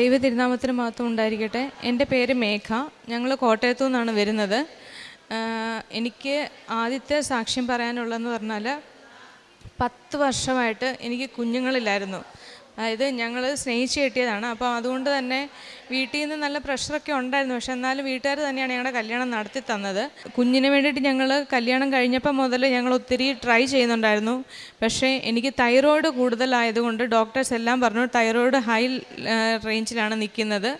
ദൈവ തിരുനാമത്തിന് മാത്രം ഉണ്ടായിരിക്കട്ടെ. എന്റെ പേര് മേഘ. ഞങ്ങൾ കോട്ടയത്തു നിന്നാണ് വരുന്നത് എനിക്ക് ആദ്യത്തെ സാക്ഷ്യം പറയാനുള്ളതെന്ന് പറഞ്ഞാൽ പത്ത് വർഷമായിട്ട് എനിക്ക് കുഞ്ഞുങ്ങളില്ലായിരുന്നു. അതായത് ഞങ്ങൾ സ്നേഹിച്ച് കെട്ടിയതാണ്. അപ്പോൾ അതുകൊണ്ട് തന്നെ വീട്ടിൽ നിന്ന് നല്ല പ്രഷറൊക്കെ ഉണ്ടായിരുന്നു. പക്ഷെ എന്നാലും വീട്ടുകാർ തന്നെയാണ് ഞങ്ങളുടെ കല്യാണം നടത്തി തന്നത്. കുഞ്ഞിന് വേണ്ടിയിട്ട് ഞങ്ങൾ കല്യാണം കഴിഞ്ഞപ്പോൾ മുതൽ ഞങ്ങൾ ഒത്തിരി ട്രൈ ചെയ്യുന്നുണ്ടായിരുന്നു. പക്ഷേ എനിക്ക് തൈറോയ്ഡ് കൂടുതലായതുകൊണ്ട് ഡോക്ടേഴ്സ് എല്ലാം പറഞ്ഞു തൈറോയ്ഡ് ഹൈ റേഞ്ചിലാണ് നിൽക്കുന്നത്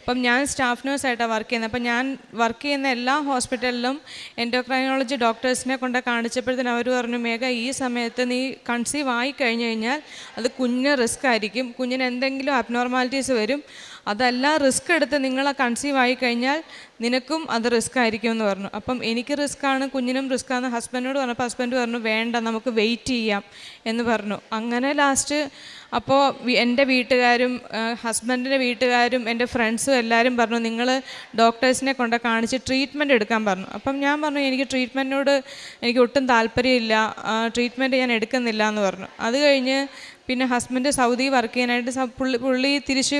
അപ്പം ഞാൻ സ്റ്റാഫ് നേഴ്സായിട്ടാണ് വർക്ക് ചെയ്യുന്നത്. അപ്പം ഞാൻ വർക്ക് ചെയ്യുന്ന എല്ലാ ഹോസ്പിറ്റലിലും എൻഡോക്രൈനോളജി ഡോക്ടേഴ്സിനെ കൊണ്ട് കാണിച്ചപ്പോഴത്തേനും അവർ പറഞ്ഞു മേഘ ഈ സമയത്ത് നീ കൺസീവ് ആയി കഴിഞ്ഞു കഴിഞ്ഞാൽ അത് കുഞ്ഞിന് റിസ്ക് ആയിരിക്കും. കുഞ്ഞിന് എന്തെങ്കിലും അബ്നോർമാലിറ്റീസ് വരും. അതെല്ലാം റിസ്ക് എടുത്ത് നിങ്ങളെ കൺസീവ് ആയി കഴിഞ്ഞാൽ നിനക്കും അത് റിസ്ക് ആയിരിക്കും എന്ന് പറഞ്ഞു. അപ്പം എനിക്ക് റിസ്ക് ആണ് കുഞ്ഞിനും റിസ്ക് ആണ് ഹസ്ബൻഡിനോട് പറഞ്ഞപ്പോൾ ഹസ്ബൻഡ് പറഞ്ഞു വേണ്ട നമുക്ക് വെയിറ്റ് ചെയ്യാം എന്ന് പറഞ്ഞു. അങ്ങനെ ലാസ്റ്റ് അപ്പോൾ എന്റെ വീട്ടുകാരും ഹസ്ബൻഡിന്റെ വീട്ടുകാരും എന്റെ ഫ്രണ്ട്സും എല്ലാവരും പറഞ്ഞു നിങ്ങൾ ഡോക്ടേഴ്സിനെ കൊണ്ട് കാണിച്ച് ട്രീറ്റ്മെന്റ് എടുക്കാൻ പറഞ്ഞു. അപ്പം ഞാൻ പറഞ്ഞു എനിക്ക് ട്രീറ്റ്മെന്റിനോട് എനിക്ക് ഒട്ടും താല്പര്യമില്ല ട്രീറ്റ്മെന്റ് ഞാൻ എടുക്കുന്നില്ല എന്ന് പറഞ്ഞു. അത് കഴിഞ്ഞ് പിന്നെ ഹസ്ബൻഡ് സൗദി വർക്ക് ചെയ്യാനായിട്ട് പുള്ളി പുള്ളി തിരിച്ച്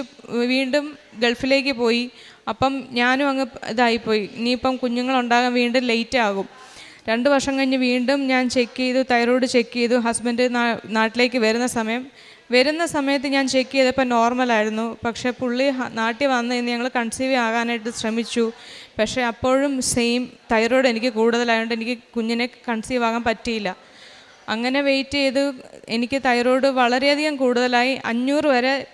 വീണ്ടും ഗൾഫിലേക്ക് പോയി. അപ്പം ഞാനും അങ്ങ് ഇതായിപ്പോയി. ഇനിയിപ്പം കുഞ്ഞുങ്ങളുണ്ടാകാൻ വീണ്ടും ലേറ്റ് ആകും. രണ്ട് വർഷം കഴിഞ്ഞ് വീണ്ടും ഞാൻ ചെക്ക് ചെയ്തു തൈറോയ്ഡ് ചെക്ക് ചെയ്തു. ഹസ്ബൻഡ് നാട്ടിലേക്ക് വരുന്ന സമയം വരുന്ന സമയത്ത് ഞാൻ ചെക്ക് ചെയ്തപ്പോൾ നോർമലായിരുന്നു പക്ഷേ പുള്ളി നാട്ടിൽ വന്ന് ഇന്ന് ഞങ്ങൾ കൺസീവ് ആകാനായിട്ട് ശ്രമിച്ചു. പക്ഷേ അപ്പോഴും സെയിം തൈറോയ്ഡ് എനിക്ക് കൂടുതലായതുകൊണ്ട് എനിക്ക് കുഞ്ഞിനെ കൺസീവ് ആകാൻ പറ്റിയില്ല. അങ്ങനെ വെയിറ്റ് ചെയ്ത് എനിക്ക് തൈറോയ്ഡ് വളരെയധികം കൂടുതലായി. അഞ്ഞൂറ് വരെ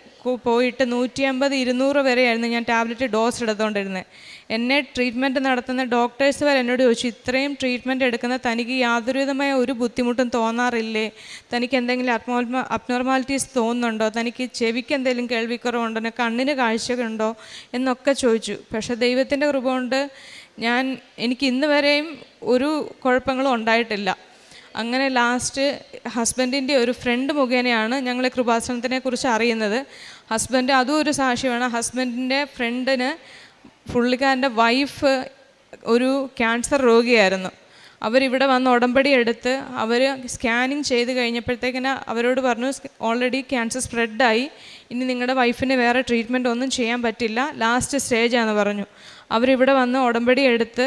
പോയിട്ട് നൂറ്റി അമ്പത് ഇരുന്നൂറ് വരെയായിരുന്നു ഞാൻ ടാബ്ലറ്റ് ഡോസ് എടുത്തുകൊണ്ടിരുന്നത് എന്നെ ട്രീറ്റ്മെന്റ് നടത്തുന്ന ഡോക്ടേഴ്സ് വരെ എന്നോട് ചോദിച്ചു ഇത്രയും ട്രീറ്റ്മെന്റ് എടുക്കുന്ന തനിക്ക് യാതൊരുവിധമായ ഒരു ബുദ്ധിമുട്ടും തോന്നാറില്ലേ? തനിക്ക് എന്തെങ്കിലും അബ്നോർമ അബ്നോർമാലിറ്റീസ് തോന്നുന്നുണ്ടോ? തനിക്ക് ചെവിക്ക് എന്തെങ്കിലും കേൾവിക്കുറവുണ്ടോ? കണ്ണിന് കാഴ്ചയുണ്ടോ എന്നൊക്കെ ചോദിച്ചു. പക്ഷേ ദൈവത്തിന്റെ കൃപ കൊണ്ട് ഞാൻ എനിക്ക് ഇന്ന് വരെയും ഒരു കുഴപ്പങ്ങളും ഉണ്ടായിട്ടില്ല. അങ്ങനെ ലാസ്റ്റ് ഹസ്ബൻഡിന്റെ ഒരു ഫ്രണ്ട് മുഖേനയാണ് ഞങ്ങൾ കൃപാസനത്തിനെ കുറിച്ച് അറിയുന്നത്. ഹസ്ബൻഡ് അതും ഒരു സാക്ഷ്യമാണ് ഹസ്ബൻഡിന്റെ ഫ്രണ്ടിന് പുള്ളിക്കാരന്റെ വൈഫ് ഒരു ക്യാൻസർ രോഗിയായിരുന്നു. അവരിവിടെ വന്ന് ഉടമ്പടി എടുത്ത് അവർ സ്കാനിങ് ചെയ്ത് കഴിഞ്ഞപ്പോഴത്തേക്കിന് അവരോട് പറഞ്ഞു ഓൾറെഡി ക്യാൻസർ സ്പ്രെഡായി ഇനി നിങ്ങളുടെ വൈഫിന് വേറെ ട്രീറ്റ്മെന്റ് ഒന്നും ചെയ്യാൻ പറ്റില്ല. ലാസ്റ്റ് സ്റ്റേജാണെന്ന് പറഞ്ഞു. അവരിവിടെ വന്ന് ഉടമ്പടി എടുത്ത്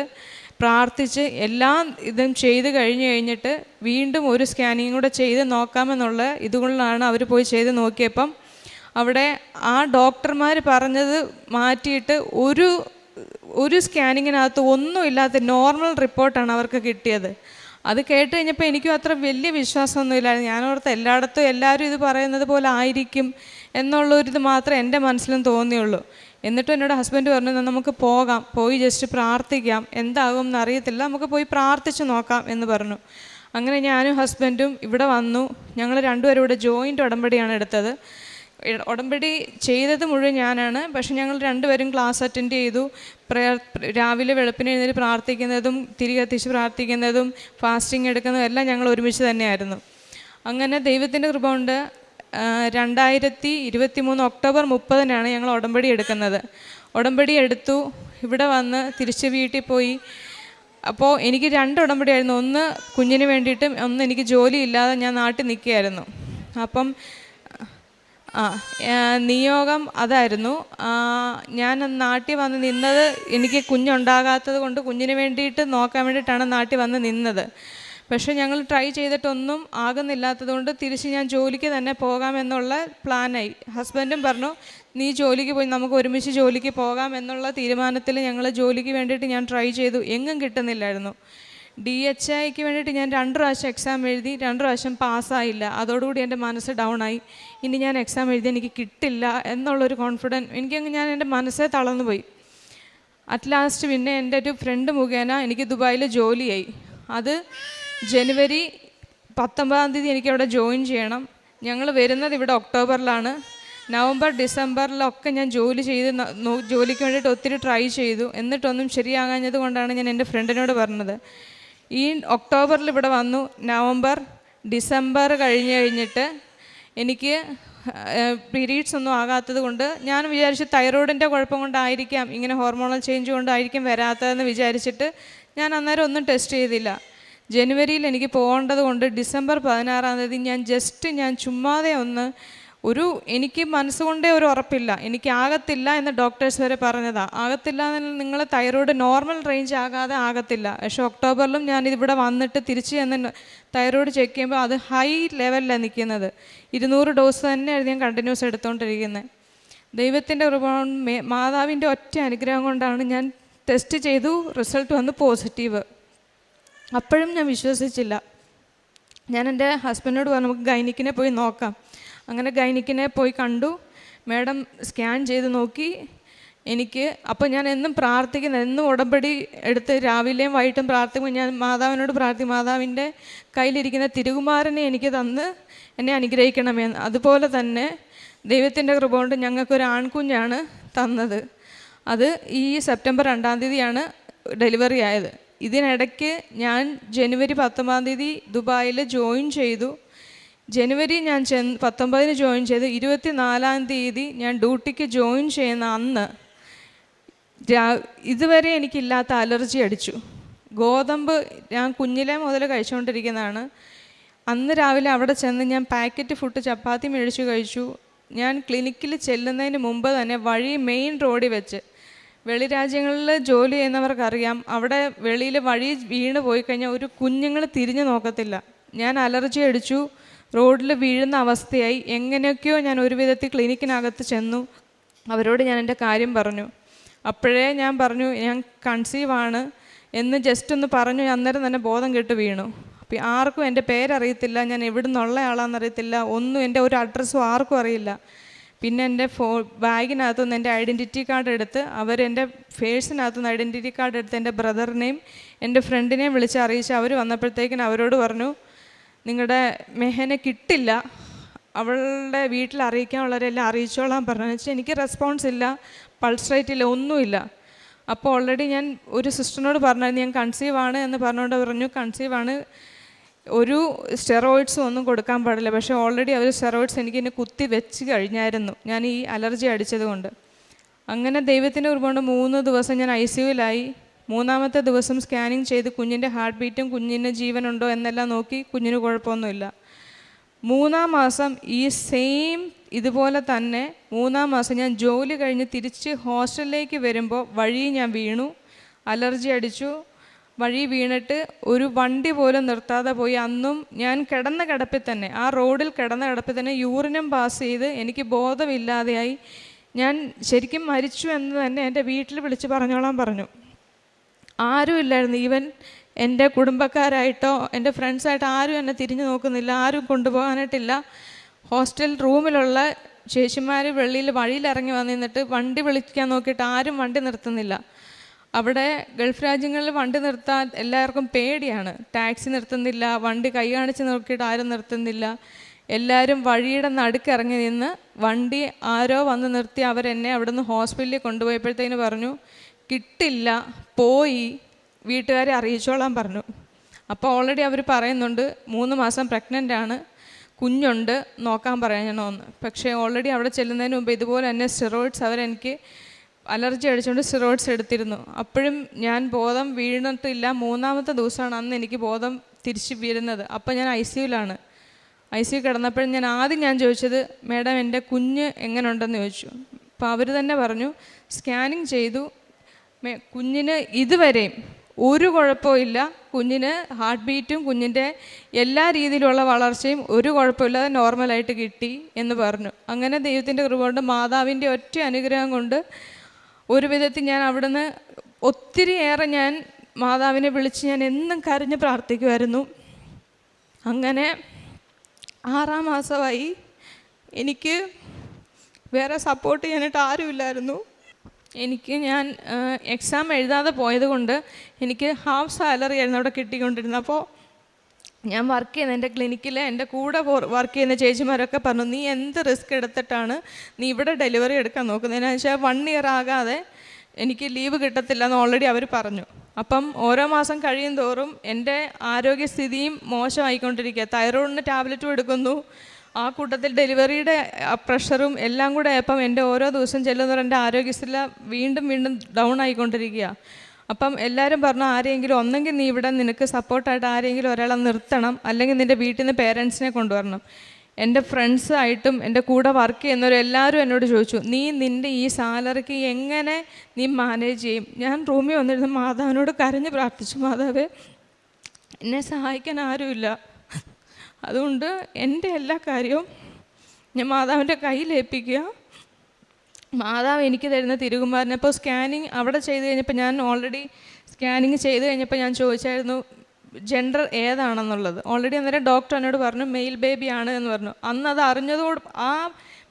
പ്രാർത്ഥിച്ച് എല്ലാം ഇതും ചെയ്ത് കഴിഞ്ഞ് കഴിഞ്ഞിട്ട് വീണ്ടും ഒരു സ്കാനിങ് കൂടെ ചെയ്ത് നോക്കാമെന്നുള്ള ഇതുകൊണ്ടാണ് അവർ പോയി ചെയ്ത് നോക്കിയപ്പം അവിടെ ആ ഡോക്ടർമാർ പറഞ്ഞത് മാറ്റിയിട്ട് ഒരു ഒരു സ്കാനിങ്ങിനകത്ത് ഒന്നും ഇല്ലാത്ത നോർമൽ റിപ്പോർട്ടാണ് അവർക്ക് കിട്ടിയത്. അത് കേട്ട് കഴിഞ്ഞപ്പോൾ എനിക്കും അത്ര വലിയ വിശ്വാസമൊന്നുമില്ലായിരുന്നു ഞാനോർത്ത് എല്ലായിടത്തും എല്ലാവരും ഇത് പറയുന്നത് പോലെ ആയിരിക്കും എന്നുള്ളൊരിത് മാത്രമേ എന്റെ മനസ്സിലും തോന്നിയുള്ളൂ. എന്നിട്ടും എന്നോട് ഹസ്ബൻഡ് പറഞ്ഞു "എന്നാ നമുക്ക് പോകാം പോയി ജസ്റ്റ് പ്രാർത്ഥിക്കാം എന്താകും എന്നറിയത്തില്ല നമുക്ക് പോയി പ്രാർത്ഥിച്ച് നോക്കാം എന്ന് പറഞ്ഞു. അങ്ങനെ ഞാനും ഹസ്ബൻഡും ഇവിടെ വന്നു. ഞങ്ങൾ രണ്ടുപേരും ഇവിടെ ജോയിന്റ് ഉടമ്പടിയാണ് എടുത്തത്. ഉടമ്പടി ചെയ്തത് മുഴുവൻ ഞാനാണ്. പക്ഷെ ഞങ്ങൾ രണ്ടുപേരും ക്ലാസ് അറ്റൻഡ് ചെയ്തു. പ്രയർ രാവിലെ വെളുപ്പിന് എഴുന്നേറ്റ് പ്രാർത്ഥിക്കുന്നതും തിരികെ എത്തിച്ച് പ്രാർത്ഥിക്കുന്നതും ഫാസ്റ്റിംഗ് എടുക്കുന്നതും എല്ലാം ഞങ്ങൾ ഒരുമിച്ച് തന്നെയായിരുന്നു. അങ്ങനെ ദൈവത്തിന്റെ കൃപ കൊണ്ട് രണ്ടായിരത്തി ഇരുപത്തി മൂന്ന് ഒക്ടോബർ മുപ്പതിനാണ് ഞങ്ങൾ ഉടമ്പടി എടുക്കുന്നത്. ഉടമ്പടി എടുത്തു. ഇവിടെ വന്ന് തിരിച്ച് വീട്ടിൽ പോയി. അപ്പോൾ എനിക്ക് രണ്ട് ഉടമ്പടിയായിരുന്നു. ഒന്ന് കുഞ്ഞിന് വേണ്ടിയിട്ടും ഒന്ന് എനിക്ക് ജോലി ഇല്ലാതെ ഞാൻ നാട്ടിൽ നിൽക്കുകയായിരുന്നു. അപ്പം ആ നിയോഗം അതായിരുന്നു. ഞാൻ നാട്ടിൽ വന്ന് നിന്നത് എനിക്ക് കുഞ്ഞുണ്ടാകാത്തത് കൊണ്ട് കുഞ്ഞിന് വേണ്ടിയിട്ട് നോക്കാൻ വേണ്ടിയിട്ടാണ് നാട്ടിൽ വന്ന് നിന്നത്. പക്ഷേ ഞങ്ങൾ ട്രൈ ചെയ്തിട്ടൊന്നും ആകുന്നില്ലാത്തത് കൊണ്ട് തിരിച്ച് ഞാൻ ജോലിക്ക് തന്നെ പോകാമെന്നുള്ള പ്ലാനായി ഹസ്ബൻഡും പറഞ്ഞു നീ ജോലിക്ക് പോയി നമുക്ക് ഒരുമിച്ച് ജോലിക്ക് പോകാം എന്നുള്ള തീരുമാനത്തിൽ ഞങ്ങൾ ജോലിക്ക് വേണ്ടിയിട്ട് ഞാൻ ട്രൈ ചെയ്തു. എങ്ങും കിട്ടുന്നില്ലായിരുന്നു. ഡി എച്ച് ഐക്ക് വേണ്ടിയിട്ട് ഞാൻ രണ്ട് പ്രാവശ്യം എക്സാം എഴുതി രണ്ട് പ്രാവശ്യം പാസ്സായില്ല അതോടുകൂടി എന്റെ മനസ്സ് ഡൗൺ ആയി. ഇനി ഞാൻ എക്സാം എഴുതി എനിക്ക് കിട്ടില്ല എന്നുള്ളൊരു കോൺഫിഡൻസ് എനിക്കങ്ങ് ഞാൻ എന്റെ മനസ്സേ തളർന്നു പോയി. അറ്റ് ലാസ്റ്റ് പിന്നെ എന്റെ ഒരു ഫ്രണ്ട് മുഖേന എനിക്ക് ദുബായിൽ ജോലിയായി. അത് ജനുവരി പത്തൊമ്പതാം തീയതി എനിക്ക് അവിടെ ജോയിൻ ചെയ്യണം. ഞങ്ങൾ വരുന്നത് ഇവിടെ ഒക്ടോബറിലാണ്. നവംബർ ഡിസംബറിലൊക്കെ ഞാൻ ജോലി ചെയ്ത് ജോലിക്ക് വേണ്ടിയിട്ട് ഒത്തിരി ട്രൈ ചെയ്തു. എന്നിട്ടൊന്നും ശരിയാകാഞ്ഞത് കൊണ്ടാണ് ഞാൻ എന്റെ ഫ്രണ്ടിനോട് പറഞ്ഞത്. ഈ ഒക്ടോബറിൽ ഇവിടെ വന്നു. നവംബർ ഡിസംബർ കഴിഞ്ഞ് കഴിഞ്ഞിട്ട് എനിക്ക് പീരീഡ്സ് ഒന്നും ആകാത്തത് കൊണ്ട് ഞാൻ വിചാരിച്ചു തൈറോയിഡിന്റെ കുഴപ്പം കൊണ്ടായിരിക്കാം ഇങ്ങനെ ഹോർമോണൽ ചേഞ്ച് കൊണ്ടായിരിക്കും വരാത്തതെന്ന് വിചാരിച്ചിട്ട് ഞാൻ അന്നേരം ഒന്നും ടെസ്റ്റ് ചെയ്തില്ല. ജനുവരിയിൽ എനിക്ക് പോകേണ്ടത് കൊണ്ട് ഡിസംബർ പതിനാറാം തീയതി ഞാൻ ജസ്റ്റ് ഞാൻ ചുമ്മാതെ ഒന്ന് ഒരു എനിക്ക് മനസ്സുകൊണ്ടേ ഒരു ഉറപ്പില്ല. എനിക്ക് ആകത്തില്ല എന്ന് ഡോക്ടേഴ്സ് വരെ പറഞ്ഞതാണ് ആകത്തില്ല എന്ന് നിങ്ങൾ തൈറോയ്ഡ് നോർമൽ റേഞ്ച് ആകാതെ ആകത്തില്ല. പക്ഷേ ഒക്ടോബറിലും ഞാൻ ഇവിടെ വന്നിട്ട് തിരിച്ച് ചെന്ന് തൈറോയ്ഡ് ചെക്ക് ചെയ്യുമ്പോൾ അത് ഹൈ ലെവലിലാണ് നിൽക്കുന്നത്. ഇരുന്നൂറ് ഡോസ് തന്നെ ഞാൻ കണ്ടിന്യൂസ് എടുത്തുകൊണ്ടിരിക്കുന്നത് ദൈവത്തിന്റെ കൃപ മാതാവിന്റെ ഒറ്റ അനുഗ്രഹം കൊണ്ടാണ് ഞാൻ ടെസ്റ്റ് ചെയ്തു റിസൾട്ട് വന്ന് പോസിറ്റീവ് അപ്പോഴും ഞാൻ വിശ്വസിച്ചില്ല. ഞാൻ എന്റെ ഹസ്ബൻഡിനോട് പറഞ്ഞു നമുക്ക് ഗൈനിക്കിനെ പോയി നോക്കാം. അങ്ങനെ ഗൈനിക്കിനെ പോയി കണ്ടു. മാഡം സ്കാൻ ചെയ്ത് നോക്കി. എനിക്ക് അപ്പോൾ ഞാൻ എന്നും പ്രാർത്ഥിക്കുന്ന എന്നും ഉടമ്പടി എടുത്ത് രാവിലെയും വൈകിട്ടും പ്രാർത്ഥിക്കുമ്പോൾ ഞാൻ മാതാവിനോട് പ്രാർത്ഥി മാതാവിന്റെ കയ്യിലിരിക്കുന്ന തിരുകുമാരനെ എനിക്ക് തന്ന് എന്നെ അനുഗ്രഹിക്കണമെന്ന് അതുപോലെ തന്നെ ദൈവത്തിന്റെ കൃപ കൊണ്ട് ഞങ്ങൾക്കൊരു ആൺകുഞ്ഞാണ് തന്നത്. അത് ഈ സെപ്റ്റംബർ രണ്ടാം തീയതിയാണ് ഡെലിവറി ആയത്. ഇതിനിടയ്ക്ക് ഞാൻ ജനുവരി പത്തൊമ്പതാം തീയതി ദുബായിൽ ജോയിൻ ചെയ്തു. ജനുവരി ഞാൻ ചെന്ന് പത്തൊമ്പതിന് ജോയിൻ ചെയ്തു ഇരുപത്തി നാലാം തീയതി ഞാൻ ഡ്യൂട്ടിക്ക് ജോയിൻ ചെയ്യുന്ന അന്ന് ഇതുവരെ എനിക്കില്ലാത്ത അലർജി അടിച്ചു. ഗോതമ്പ് ഞാൻ കുഞ്ഞിലെ മുതൽ കഴിച്ചുകൊണ്ടിരിക്കുന്നതാണ് അന്ന് രാവിലെ അവിടെ ചെന്ന് ഞാൻ പാക്കറ്റ് ഫുഡ് ചപ്പാത്തി മേടിച്ചു കഴിച്ചു. ഞാൻ ക്ലിനിക്കിൽ ചെല്ലുന്നതിന് മുമ്പ് തന്നെ വഴി മെയിൻ റോഡിൽ വെച്ച് വെളി രാജ്യങ്ങളിൽ ജോലി ചെയ്യുന്നവർക്കറിയാം. അവിടെ വെളിയിൽ വഴി വീണ് പോയി കഴിഞ്ഞാൽ ഒരു കുഞ്ഞുങ്ങൾ തിരിഞ്ഞു നോക്കത്തില്ല. ഞാൻ അലർജി അടിച്ചു. റോഡിൽ വീഴുന്ന അവസ്ഥയായി. എങ്ങനെയൊക്കെയോ ഞാൻ ഒരു വിധത്തിൽ ക്ലിനിക്കിനകത്ത് ചെന്നു. അവരോട് ഞാൻ എന്റെ കാര്യം പറഞ്ഞു. അപ്പോഴേ ഞാൻ പറഞ്ഞു ഞാൻ കൺസീവ് ആണ് എന്ന് ജസ്റ്റ് ഒന്ന് പറഞ്ഞു. അന്നേരം തന്നെ ബോധം കെട്ട് വീണു. അപ്പം ആർക്കും എന്റെ പേരറിയത്തില്ല. ഞാൻ എവിടെ നിന്നുള്ള ആളാണെന്നറിയത്തില്ല ഒന്നും എന്റെ ഒരു അഡ്രസ്സും ആർക്കും അറിയില്ല. പിന്നെ എന്റെ ഫോ ബാഗിനകത്തുനിന്ന് എന്റെ ഐഡന്റിറ്റി കാർഡ് എടുത്ത് അവരെന്റെ ഫേഴ്സിനകത്തുനിന്ന് ഐഡന്റിറ്റി കാർഡ് എടുത്ത് എന്റെ ബ്രദറിനെയും എന്റെ ഫ്രണ്ടിനെയും വിളിച്ച് അറിയിച്ച് അവർ വന്നപ്പോഴത്തേക്കിനും അവരോട് പറഞ്ഞു നിങ്ങളുടെ മെഹനെ കിട്ടില്ല. അവളുടെ വീട്ടിൽ അറിയിക്കാനുള്ളവരെല്ലാം അറിയിച്ചോളാൻ പറഞ്ഞു. വെച്ചാൽ എനിക്ക് റെസ്പോൺസ് ഇല്ല പൾസ് റേറ്റ് ഇല്ല ഒന്നുമില്ല. അപ്പോൾ ഓൾറെഡി ഞാൻ ഒരു സിസ്റ്ററിനോട് പറഞ്ഞായിരുന്നു ഞാൻ കൺസീവ് ആണ് എന്ന് പറഞ്ഞുകൊണ്ട് പറഞ്ഞു കൺസീവ് ആണ്. ഒരു സ്റ്റെറോയിഡ്സും ഒന്നും കൊടുക്കാൻ പാടില്ല. പക്ഷേ ഓൾറെഡി അവർ സ്റ്റെറോയിഡ്സ് എനിക്ക് എന്നെ കുത്തി വെച്ച് കഴിഞ്ഞായിരുന്നു. ഞാൻ ഈ അലർജി അടിച്ചത് കൊണ്ട് അങ്ങനെ ദൈവത്തിന്റെ ഒരുപാട് മൂന്ന് ദിവസം ഞാൻ ഐ സിയുലായി മൂന്നാമത്തെ ദിവസം സ്കാനിങ് ചെയ്ത് കുഞ്ഞിന്റെ ഹാർട്ട് ബീറ്റും കുഞ്ഞിന് ജീവനുണ്ടോ എന്നെല്ലാം നോക്കി കുഞ്ഞിന് കുഴപ്പമൊന്നുമില്ല. മൂന്നാം മാസം ഈ സെയിം ഇതുപോലെ തന്നെ മൂന്നാം മാസം ഞാൻ ജോലി കഴിഞ്ഞ് തിരിച്ച് ഹോസ്റ്റലിലേക്ക് വരുമ്പോൾ വഴി ഞാൻ വീണു. അലർജി അടിച്ചു. വഴി വീണിട്ട് ഒരു വണ്ടി പോലും നിർത്താതെ പോയി. അന്നും ഞാൻ കിടന്ന കിടപ്പിൽ തന്നെ ആ റോഡിൽ കിടന്ന കിടപ്പിൽ തന്നെ യൂറിനും പാസ് ചെയ്ത് എനിക്ക് ബോധമില്ലാതെയായി. ഞാൻ ശരിക്കും മരിച്ചു എന്ന് തന്നെ എന്റെ വീട്ടിൽ വിളിച്ച് പറഞ്ഞോളാൻ പറഞ്ഞു. ആരുമില്ലായിരുന്നു ഈവൻ എന്റെ കുടുംബക്കാരായിട്ടോ എന്റെ ഫ്രണ്ട്സായിട്ടോ ആരും എന്നെ തിരിഞ്ഞു നോക്കുന്നില്ല ആരും കൊണ്ടുപോകാനായിട്ടില്ല. ഹോസ്റ്റൽ റൂമിലുള്ള ചേച്ചിമാർ വെള്ളിയിൽ വഴിയിൽ ഇറങ്ങി വന്നിരുന്നിട്ട് വണ്ടി വിളിക്കാൻ നോക്കിയിട്ട് ആരും വണ്ടി നിർത്തുന്നില്ല. അവിടെ ഗൾഫ് രാജ്യങ്ങളിൽ വണ്ടി നിർത്താൻ എല്ലാവർക്കും പേടിയാണ്. ടാക്സി നിർത്തുന്നില്ല വണ്ടി കൈ കാണിച്ച് നോക്കിയിട്ട് ആരും നിർത്തുന്നില്ല. എല്ലാവരും വഴിയുടെ നടുക്കിറങ്ങി നിന്ന് വണ്ടി ആരോ വന്ന് നിർത്തി അവരെന്നെ അവിടെ നിന്ന് ഹോസ്പിറ്റലിൽ കൊണ്ടുപോയപ്പോഴത്തേന് പറഞ്ഞു കിട്ടില്ല പോയി. വീട്ടുകാരെ അറിയിച്ചോളാൻ പറഞ്ഞു. അപ്പോൾ ഓൾറെഡി അവർ പറയുന്നുണ്ട് മൂന്ന് മാസം പ്രഗ്നന്റ് ആണ് കുഞ്ഞുണ്ട് നോക്കാൻ പറയണമെന്ന് പക്ഷേ ഓൾറെഡി അവിടെ ചെല്ലുന്നതിന് മുമ്പ് ഇതുപോലെ തന്നെ സ്റ്റിറോയിഡ്സ് അവരെനിക്ക് അലർജി അടിച്ചുകൊണ്ട് സ്റ്റിറോയിഡ്സ് എടുത്തിരുന്നു. അപ്പോഴും ഞാൻ ബോധം വീണിട്ടില്ല മൂന്നാമത്തെ ദിവസമാണ് അന്ന് എനിക്ക് ബോധം തിരിച്ച് വീഴുന്നത് അപ്പോൾ ഞാൻ ഐ സിയുലാണ് ഐ സി കിടന്നപ്പോഴും ഞാൻ ആദ്യം ഞാൻ ചോദിച്ചത് മേഡം എന്റെ കുഞ്ഞ് എങ്ങനെയുണ്ടെന്ന് ചോദിച്ചു. അപ്പോൾ അവർ തന്നെ പറഞ്ഞു സ്കാനിങ് ചെയ്തു. കുഞ്ഞിന് ഇതുവരെയും ഒരു കുഴപ്പമില്ല കുഞ്ഞിന് ഹാർട്ട് ബീറ്റും കുഞ്ഞിന്റെ എല്ലാ രീതിയിലുള്ള വളർച്ചയും ഒരു കുഴപ്പമില്ലാതെ നോർമലായിട്ട് കിട്ടി എന്ന് പറഞ്ഞു. അങ്ങനെ ദൈവത്തിന്റെ കൃപ കൊണ്ട് മാതാവിന്റെ ഒറ്റ അനുഗ്രഹം കൊണ്ട് ഒരു വിധത്തിൽ ഞാൻ അവിടുന്ന് ഒത്തിരിയേറെ ഞാൻ മാതാവിനെ വിളിച്ച് ഞാൻ എന്നും കരഞ്ഞ് പ്രാർത്ഥിക്കുമായിരുന്നു അങ്ങനെ ആറാം മാസമായി എനിക്ക് വേറെ സപ്പോർട്ട് ചെയ്യാനായിട്ട് ആരുമില്ലായിരുന്നു. എനിക്ക് ഞാൻ എക്സാം എഴുതാതെ പോയതുകൊണ്ട് എനിക്ക് ഹാഫ് സാലറി ആയിരുന്നു അവിടെ കിട്ടിക്കൊണ്ടിരുന്നത്. അപ്പോൾ ഞാൻ വർക്ക് ചെയ്യുന്ന എന്റെ ക്ലിനിക്കിൽ എന്റെ കൂടെ വർക്ക് ചെയ്യുന്ന ചേച്ചിമാരൊക്കെ പറഞ്ഞു നീ എന്ത് റിസ്ക് എടുത്തിട്ടാണ് നീ ഇവിടെ ഡെലിവറി എടുക്കാൻ നോക്കുന്നത് എന്നു വെച്ചാൽ വൺ ഇയർ ആകാതെ എനിക്ക് ലീവ് കിട്ടത്തില്ല എന്ന് ഓൾറെഡി അവർ പറഞ്ഞു. അപ്പം ഓരോ മാസം കഴിയും തോറും എന്റെ ആരോഗ്യസ്ഥിതിയും മോശമായിക്കൊണ്ടിരിക്കുക. തൈറോയിഡിന് ടാബ്ലറ്റും എടുക്കുന്നു. ആ കൂട്ടത്തിൽ ഡെലിവറിയുടെ പ്രഷറും എല്ലാം കൂടെ ആയപ്പം എന്റെ ഓരോ ദിവസം ചെല്ലുന്നവർ എന്റെ ആരോഗ്യസ്ഥിതി വീണ്ടും വീണ്ടും ഡൗൺ ആയിക്കൊണ്ടിരിക്കുക. അപ്പം എല്ലാവരും പറഞ്ഞു ആരെങ്കിലും ഒന്നെങ്കിൽ നീ ഇവിടെ നിനക്ക് സപ്പോർട്ടായിട്ട് ആരെങ്കിലും ഒരാളെ നിർത്തണം. അല്ലെങ്കിൽ നിന്റെ വീട്ടിൽ നിന്ന് പേരൻസിനെ കൊണ്ടുവരണം. എന്റെ ഫ്രണ്ട്സ് ആയിട്ടും എന്റെ കൂടെ വർക്ക് ചെയ്യുന്നവരെല്ലാവരും എന്നോട് ചോദിച്ചു നീ നിന്റെ ഈ സാലറിക്ക് എങ്ങനെ നീ മാനേജ് ചെയ്യും? ഞാൻ റൂമിൽ വന്നിരുന്ന് മാതാവിനോട് കരഞ്ഞ് പ്രാർത്ഥിച്ചു മാതാവ് എന്നെ സഹായിക്കാൻ ആരുമില്ല. അതുകൊണ്ട് എന്റെ എല്ലാ കാര്യവും ഞാൻ മാതാവിന്റെ കയ്യിലേൽപ്പിക്കുക. മാതാവ് എനിക്ക് തരുന്ന തിരുകുമാറിന് അപ്പോൾ സ്കാനിങ് അവിടെ ചെയ്ത് കഴിഞ്ഞപ്പോൾ ഞാൻ ഓൾറെഡി സ്കാനിങ് ചെയ്ത് കഴിഞ്ഞപ്പോൾ ഞാൻ ചോദിച്ചായിരുന്നു ജെൻഡർ ഏതാണെന്നുള്ളത്? ഓൾറെഡി അന്നേരം ഡോക്ടർ എന്നോട് പറഞ്ഞു മെയിൽ ബേബി ആണ് എന്ന് പറഞ്ഞു. അന്ന് അത് അറിഞ്ഞതോട് ആ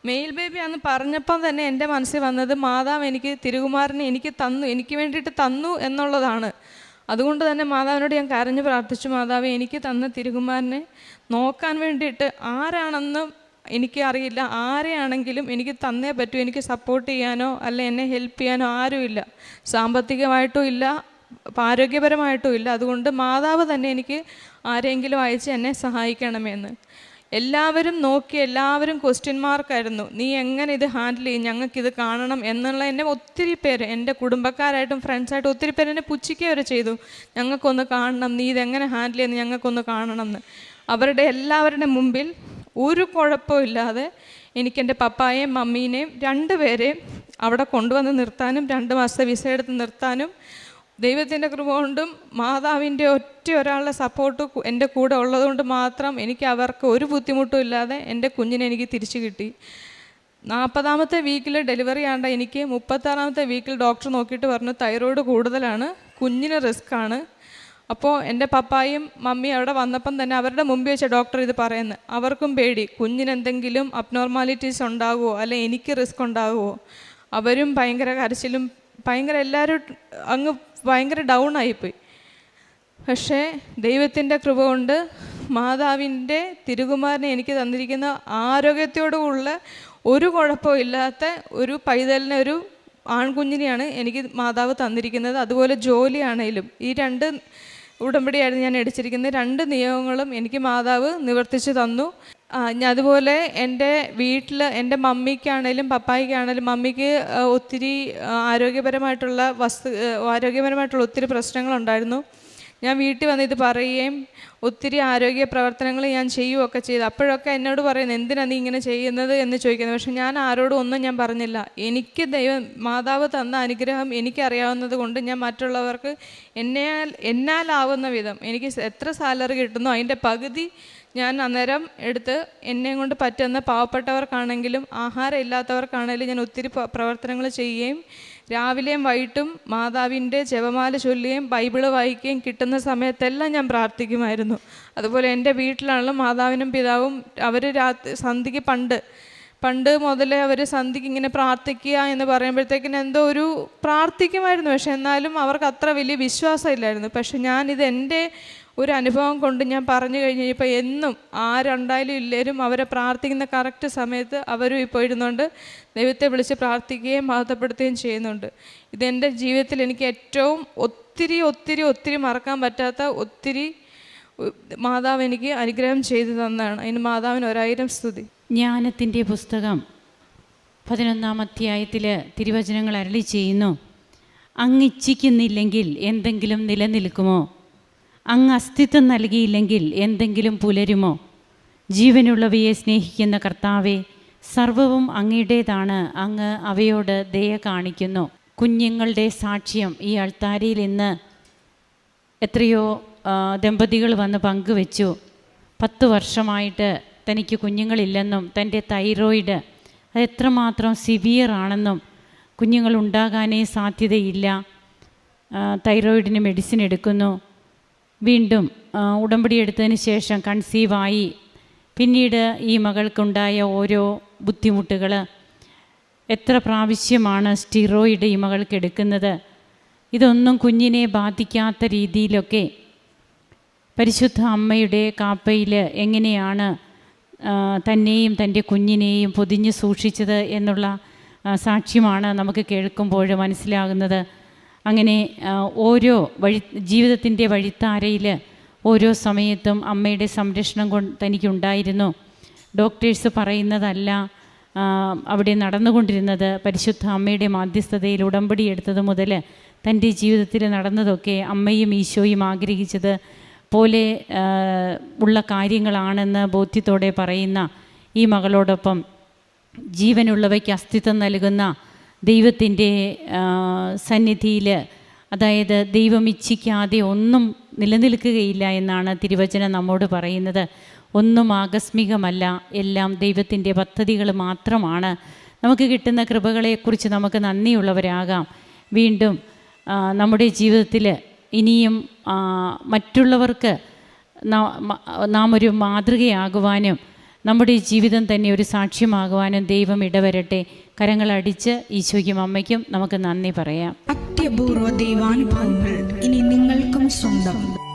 മെയിൽ ബേബി അന്ന് പറഞ്ഞപ്പം തന്നെ എന്റെ മനസ്സിൽ വന്നത് മാതാവ് എനിക്ക് തിരുകുമാരനെ എനിക്ക് തന്നു എനിക്ക് വേണ്ടിയിട്ട് തന്നു എന്നുള്ളതാണ്. അതുകൊണ്ട് തന്നെ മാതാവിനോട് ഞാൻ കരഞ്ഞു പ്രാർത്ഥിച്ചു മാതാവ് എനിക്ക് തന്ന തിരുകുമാരനെ നോക്കാൻ വേണ്ടിയിട്ട് ആരാണെന്ന് എനിക്ക് അറിയില്ല. ആരെയാണെങ്കിലും എനിക്ക് തന്നേ പറ്റൂ. എനിക്ക് സപ്പോർട്ട് ചെയ്യാനോ അല്ല എന്നെ ഹെൽപ്പ് ചെയ്യാനോ ആരുമില്ല സാമ്പത്തികമായിട്ടും ഇല്ല ആരോഗ്യപരമായിട്ടും ഇല്ല. അതുകൊണ്ട് മാതാവ് തന്നെ എനിക്ക് ആരെങ്കിലും അയച്ച് എന്നെ സഹായിക്കണമെന്ന് എല്ലാവരും നോക്കി എല്ലാവരും ക്വസ്റ്റ്യൻ മാർക്കായിരുന്നു നീ എങ്ങനെ ഇത് ഹാൻഡിൽ ചെയ്യും? ഞങ്ങൾക്കിത് കാണണം എന്നുള്ള എന്നെ ഒത്തിരി പേര് എന്റെ കുടുംബക്കാരായിട്ടും ഫ്രണ്ട്സായിട്ടും ഒത്തിരി പേര് എന്നെ പുച്ഛിക്കുക വരെ ചെയ്തു. ഞങ്ങൾക്കൊന്ന് കാണണം. നീ ഇതെങ്ങനെ ഹാൻഡിൽ ചെയ്യുന്നു? ഞങ്ങൾക്കൊന്ന് കാണണം എന്ന്. അവരുടെ എല്ലാവരുടെ മുമ്പിൽ ഒരു കുഴപ്പമില്ലാതെ എനിക്കെന്റെ പപ്പായേയും മമ്മീനെയും രണ്ടുപേരെയും അവിടെ കൊണ്ടുവന്ന് നിർത്താനും രണ്ട് മാസത്തെ വിസ എടുത്ത് നിർത്താനും ദൈവത്തിന്റെ കൃപ കൊണ്ടും മാതാവിന്റെ ഒറ്റ ഒരാളുടെ സപ്പോർട്ട് എന്റെ കൂടെ ഉള്ളതുകൊണ്ട് മാത്രം എനിക്ക് അവർക്ക് ഒരു ബുദ്ധിമുട്ടും ഇല്ലാതെ എന്റെ കുഞ്ഞിനെ എനിക്ക് തിരിച്ചു കിട്ടി. നാൽപ്പതാമത്തെ വീക്കിൽ ഡെലിവറി ആണ്ട എനിക്ക് മുപ്പത്താറാമത്തെ വീക്കിൽ ഡോക്ടർ നോക്കിയിട്ട് പറഞ്ഞു തൈറോയ്ഡ് കൂടുതലാണ് കുഞ്ഞിന് റിസ്ക്കാണ്. അപ്പോൾ എന്റെ പപ്പായും മമ്മിയും അവിടെ വന്നപ്പം തന്നെ അവരുടെ മുമ്പിൽ വെച്ച ഡോക്ടർ ഇത് പറയുന്നത് അവർക്കും പേടി. കുഞ്ഞിനെന്തെങ്കിലും അബ്നോർമാലിറ്റീസ് ഉണ്ടാകുമോ അല്ലെ എനിക്ക് റിസ്ക് ഉണ്ടാകുമോ അവരും ഭയങ്കര കരച്ചിലും ഭയങ്കര എല്ലാവരും അങ്ങ് ഭയങ്കര ഡൗൺ ആയിപ്പോയി. പക്ഷേ ദൈവത്തിന്റെ കൃപ കൊണ്ട് മാതാവിന്റെ തിരുകുമാരനെ എനിക്ക് തന്നിരിക്കുന്ന ആരോഗ്യത്തോടുള്ള ഒരു കുഴപ്പമില്ലാത്ത ഒരു പൈതലിനെ ഒരു ആൺകുഞ്ഞിനെയാണ് എനിക്ക് മാതാവ് തന്നിരിക്കുന്നത്. അതുപോലെ ജോലിയാണേലും ഈ രണ്ട് ഉടമ്പടിയായിരുന്നു ഞാൻ അടിച്ചിരിക്കുന്നത് രണ്ട് നിയമങ്ങളും എനിക്ക് മാതാവ് നിവർത്തിച്ചു തന്നു. ഞാൻ അതുപോലെ എന്റെ വീട്ടിൽ എന്റെ മമ്മിക്കാണേലും പപ്പായിക്കാണേലും മമ്മിക്ക് ഒത്തിരി ആരോഗ്യപരമായിട്ടുള്ള വസ്തു ആരോഗ്യപരമായിട്ടുള്ള ഒത്തിരി പ്രശ്നങ്ങളുണ്ടായിരുന്നു. ഞാൻ വീട്ടിൽ വന്ന് ഇത് പറയുകയും ഒത്തിരി ആരോഗ്യ പ്രവർത്തനങ്ങൾ ഞാൻ ചെയ്യുകയൊക്കെ ചെയ്തു. അപ്പോഴൊക്കെ എന്നോട് പറയുന്നത് എന്തിനാണ് നീ ഇങ്ങനെ ചെയ്യുന്നത്? എന്ന് ചോദിക്കുന്നത് പക്ഷെ ഞാൻ ആരോടും ഒന്നും ഞാൻ പറഞ്ഞില്ല. എനിക്ക് ദൈവം മാതാവ് തന്ന അനുഗ്രഹം എനിക്കറിയാവുന്നത് കൊണ്ട് ഞാൻ മറ്റുള്ളവർക്ക് എന്നാൽ എന്നാലാവുന്ന വിധം എനിക്ക് എത്ര സാലറി കിട്ടുന്നോ അതിന്റെ പകുതി ഞാൻ അന്നേരം എടുത്ത് എന്നെ കൊണ്ട് പറ്റുന്ന പാവപ്പെട്ടവർക്കാണെങ്കിലും ആഹാരം ഇല്ലാത്തവർക്കാണെങ്കിലും ഞാൻ ഒത്തിരി പ്രവർത്തനങ്ങൾ ചെയ്യുകയും രാവിലെയും വൈകിട്ടും മാതാവിന്റെ ജപമാല ചൊല്ലുകയും ബൈബിൾ വായിക്കുകയും കിട്ടുന്ന സമയത്തെല്ലാം ഞാൻ പ്രാർത്ഥിക്കുമായിരുന്നു. അതുപോലെ എന്റെ വീട്ടിലാണെങ്കിലും മാതാവിനും പിതാവും അവർ രാത്രി സന്ധിക്ക് പണ്ട് പണ്ട് മുതലേ അവർ സന്ധിക്ക് ഇങ്ങനെ പ്രാർത്ഥിക്കുക എന്ന് പറയുമ്പോഴത്തേക്കിന് എന്തോ ഒരു പ്രാർത്ഥിക്കുമായിരുന്നു. പക്ഷെ എന്നാലും അവർക്ക് അത്ര വലിയ വിശ്വാസം ഇല്ലായിരുന്നു പക്ഷെ ഞാനിത് എന്റെ ഒരു അനുഭവം കൊണ്ട് ഞാൻ പറഞ്ഞു കഴിഞ്ഞ് എന്നും ആരുണ്ടായാലും ഇല്ലേലും അവരെ പ്രാർത്ഥിക്കുന്ന കറക്റ്റ് സമയത്ത് അവരും ഇപ്പോൾ ഇരുന്നുകൊണ്ട് ദൈവത്തെ വിളിച്ച് പ്രാർത്ഥിക്കുകയും മഹത്വപ്പെടുത്തുകയും ചെയ്യുന്നുണ്ട്. ഇതെന്റെ ജീവിതത്തിൽ എനിക്ക് ഏറ്റവും ഒത്തിരി ഒത്തിരി ഒത്തിരി മറക്കാൻ പറ്റാത്ത ഒത്തിരി മാതാവ് എനിക്ക് അനുഗ്രഹം ചെയ്തു തന്നാണ് അതിന് മാതാവിന് ഒരായിരം സ്തുതി. ജ്ഞാനത്തിന്റെ പുസ്തകം പതിനൊന്നാം അധ്യായത്തിൽ തിരുവചനങ്ങൾ അരളി ചെയ്യുന്നു. അങ്ങ് ഇച്ഛിക്കുന്നില്ലെങ്കിൽ എന്തെങ്കിലും നിലനിൽക്കുമോ? അങ്ങ് അസ്തിത്വം നൽകിയില്ലെങ്കിൽ എന്തെങ്കിലും പുലരുമോ? ജീവനുള്ളവയെ സ്നേഹിക്കുന്ന കർത്താവെ സർവവും അങ്ങയുടേതാണ്. അങ്ങ് അവയോട് ദയ കാണിക്കുന്നു. കുഞ്ഞുങ്ങളുടെ സാക്ഷ്യം ഈ അൾത്താരയിൽ ഇന്ന് എത്രയോ ദമ്പതികൾ വന്ന് പങ്കുവെച്ചു. പത്ത് വർഷമായിട്ട് തനിക്ക് കുഞ്ഞുങ്ങളില്ലെന്നും തന്റെ തൈറോയിഡ് അത് എത്രമാത്രം സിവിയർ ആണെന്നും കുഞ്ഞുങ്ങൾ ഉണ്ടാകാനേ സാധ്യതയില്ല. തൈറോയിഡിന് മെഡിസിൻ എടുക്കുന്നു. വീണ്ടും ഉടമ്പടി എടുത്തതിന് ശേഷം കൺസീവായി പിന്നീട് ഈ മകൾക്കുണ്ടായ ഓരോ ബുദ്ധിമുട്ടുകൾ എത്ര പ്രാവശ്യമാണ് സ്റ്റിറോയിഡ് ഈ മകൾക്ക് എടുക്കുന്നത്? ഇതൊന്നും കുഞ്ഞിനെ ബാധിക്കാത്ത രീതിയിലൊക്കെ പരിശുദ്ധ അമ്മയുടെ കാപ്പയിൽ എങ്ങനെയാണ് തന്നെയും തന്റെ കുഞ്ഞിനെയും പൊതിഞ്ഞ് സൂക്ഷിച്ചത് എന്നുള്ള സാക്ഷ്യമാണ് നമുക്ക് കേൾക്കുമ്പോൾ മനസ്സിലാകുന്നത്. അങ്ങനെ ഓരോ വഴി ജീവിതത്തിന്റെ വഴിത്താരയിൽ ഓരോ സമയത്തും അമ്മയുടെ സംരക്ഷണം കൊണ്ട് തനിക്കുണ്ടായിരുന്നു. ഡോക്ടേഴ്സ് പറയുന്നതല്ല അവിടെ നടന്നുകൊണ്ടിരുന്നത് പരിശുദ്ധ അമ്മയുടെ മാധ്യസ്ഥതയിൽ ഉടമ്പടി എടുത്തത് മുതൽ തന്റെ ജീവിതത്തിൽ നടന്നതൊക്കെ അമ്മയും ഈശോയും ആഗ്രഹിച്ചത് പോലെ ഉള്ള കാര്യങ്ങളാണെന്ന് ബോധ്യത്തോടെ പറയുന്ന ഈ മകളോടൊപ്പം ജീവനുള്ളവയ്ക്ക് അസ്തിത്വം നൽകുന്ന ദൈവത്തിന്റെ സന്നിധിയിൽ അതായത് ദൈവം ഇച്ഛിക്കാതെ ഒന്നും നിലനിൽക്കുകയില്ല എന്നാണ് തിരുവചനം നമ്മോട് പറയുന്നത്. ഒന്നും ആകസ്മികമല്ല എല്ലാം ദൈവത്തിന്റെ പദ്ധതികൾ മാത്രമാണ്. നമുക്ക് കിട്ടുന്ന കൃപകളെക്കുറിച്ച് നമുക്ക് നന്ദിയുള്ളവരാകാം. വീണ്ടും നമ്മുടെ ജീവിതത്തിൽ ഇനിയും മറ്റുള്ളവർക്ക് നാം ഒരു മാതൃകയാകുവാനും നമ്മുടെ ജീവിതം തന്നെ ഒരു സാക്ഷ്യമാകുവാനും ദൈവം ഇടവരട്ടെ. കരങ്ങളടിച്ച് ഈശോയ്ക്കും അമ്മയ്ക്കും നമുക്ക് നന്ദി പറയാം. അത്യപൂർവ ദൈവാനുഭവങ്ങൾ ഇനി നിങ്ങൾക്കും സ്വന്തം.